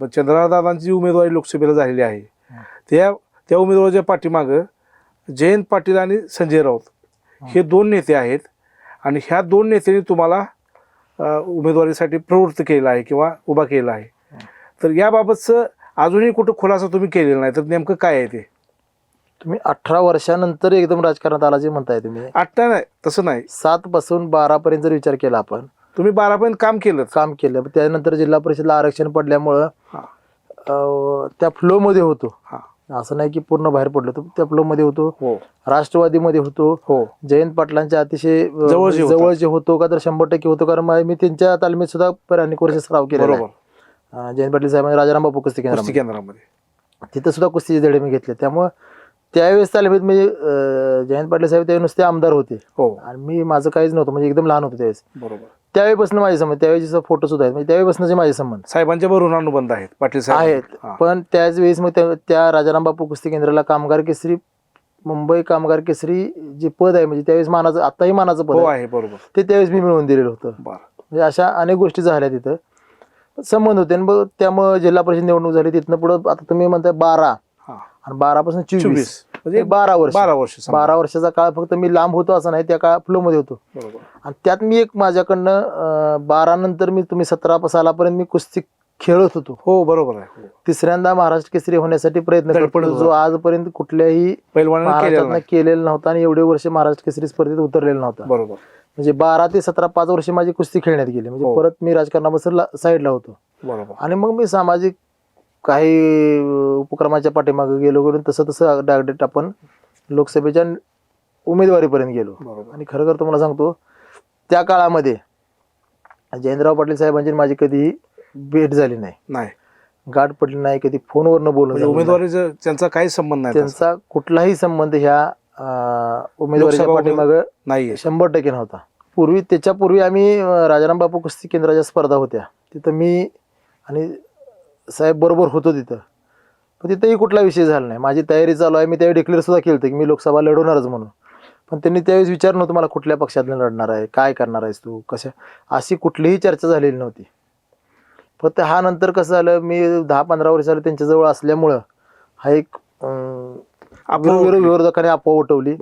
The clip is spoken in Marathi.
पण चंद्रदादांची उमेदवारी लोकसभेला झालेली आहे. त्या त्या उमेदवाराच्या पाठीमागं जयंत पाटील आणि संजय राऊत हे दोन नेते आहेत आणि ह्या दोन नेत्यांनी तुम्हाला उमेदवारीसाठी प्रवृत्त केलं आहे किंवा उभा केला आहे. तर याबाबतचं अजूनही कुठं खुलासा तुम्ही केलेला नाही तर नेमकं काय आहे ते? तुम्ही अठरा वर्षानंतर एकदम राजकारणात आला जे म्हणताय तुम्ही. आत्ता नाही तसं नाही. सात पासून बारा पर्यंत जर विचार केला आपण तुम्ही बारापर्यंत काम केलं. काम केलं. त्यानंतर जिल्हा परिषदला आरक्षण पडल्यामुळं. अं, त्या फ्लो मध्ये होतो. हा. असं नाही की पूर्ण बाहेर पडलो तर त्या फ्लो मध्ये होतो. हो. राष्ट्रवादीमध्ये होतो. हो. जयंत पाटलांच्या अतिशय अं, जवळचे होता. जवळचे होतो का तर शंभर टक्के होतो. कारण मा- मी त्यांच्या तालमीत सुद्धा पर अनेक वर्ष सराव केला बरोबर. जयंत पाटील साहेबांनी राजाराम बापू कुस्ती कुस्ती केंद्रामध्ये. केंद्रामध्ये तिथं सुद्धा कुस्तीचे धडे मी घेतले. त्यामुळं त्यावेळेस तालमीत म्हणजे अं, जयंत पाटील साहेब त्यावेळी नुसते आमदार होते. हो. आणि मी माझं काहीच नव्हतं. म्हणजे एकदम लहान होतो त्यावेळेस. बरोबर. त्यावेळेपासून माझे संबंध त्यावेळेचे फोटो सुद्धा आहेत म्हणजे त्यावेळेपासूनचे माझे संबंध. साहेबांच्या भरून अनुबंध आहेत पाटील साहेब. आहेत. हा. पण त्याच वेळेस मग त्या- त्या राजाराम बापू कुस्ती केंद्राला कामगार केसरी मुंबई कामगार केसरी जे पद आहे म्हणजे त्यावेळेस मानाचं आताही मानाचं पद हो आहे. आहे बरोबर. ते त्यावेळेस मी मिळवून दिलेलं होतं. बर. म्हणजे अशा अनेक गोष्टी झाल्या तिथं. संबंध होते. आणि मग त्यामुळे जिल्हा परिषद निवडणूक झाली तिथनं पुढं आता तुम्ही म्हणताय बारा. हा. आणि बारा पासून चोवीस. चोवीस. म्हणजे बारा वर्ष. बारा वर्ष समजा. बारा वर्षाचा काळ फक्त मी लांब होतो असं नाही त्या काळ फ्लो मध्ये होतो. बरोबर. आणि त्यात मी एक माझ्याकडनं अं, बारा नंतर मी तुम्ही सतरा सालापर्यंत मी कुस्ती खेळत होतो. हो बरोबर आहे. हो. तिसऱ्यांदा महाराष्ट्र केसरी होण्यासाठी प्रयत्न करतो होता. जो आजपर्यंत कुठल्याही पैलवानाने केलेलं महाराष्ट्रात नाही. केलेला नव्हता आणि एवढे वर्ष महाराष्ट्र केसरी स्पर्धेत उतरलेला नव्हता. बरोबर. म्हणजे बारा ते सतरा पाच वर्ष माझी कुस्ती खेळण्यात गेली. म्हणजे हो. परत मी राजकारणापासून साईडला होतो. बरोबर. आणि मग मी सामाजिक काही अं, उपक्रमाच्या पाठीमागे गेलो करून तसं तसं डायरेक्ट आपण लोकसभेच्या उमेदवारीपर्यंत गेलो. आणि खरं खरं तुम्हाला सांगतो त्या काळामध्ये जयंतराव पाटील साहेबांची माझी कधी भेट झाली नाही. नाही. गाठ पडली नाही कधी फोनवरनं बोलणं म्हणजे झालं नाही. उमेदवारीचा त्यांचा काही संबंध नाही. त्यांचा कुठलाही संबंध ह्या उमेदवारीच्या पाठीमागं नाहीये. शंभर टक्के नव्हता. पूर्वी त्याच्यापूर्वी आम्ही राजाराम बापू कुस्ती केंद्राच्या स्पर्धा होत्या. तिथं मी आणि साहेब बरोबर होतो तिथं. पण तिथंही कुठला विषय झाला नाही. माझी तयारी चालू आहे. मी त्यावेळी डिक्लेअर सुद्धा केलं होतं की मी लोकसभा लढवणारच म्हणून. पण त्यांनी त्यावेळेस विचारलं नव्हतं मला कुठल्या पक्षातनं लढणार आहे काय करणार आहेस तू कशा? अशी कुठलीही चर्चा झालेली नव्हती. फक्त हा नंतर कसं झालं मी दहा पंधरा वर्ष झालं त्यांच्याजवळ असल्यामुळं हा एक. विरोधकाने अफवा उठवली.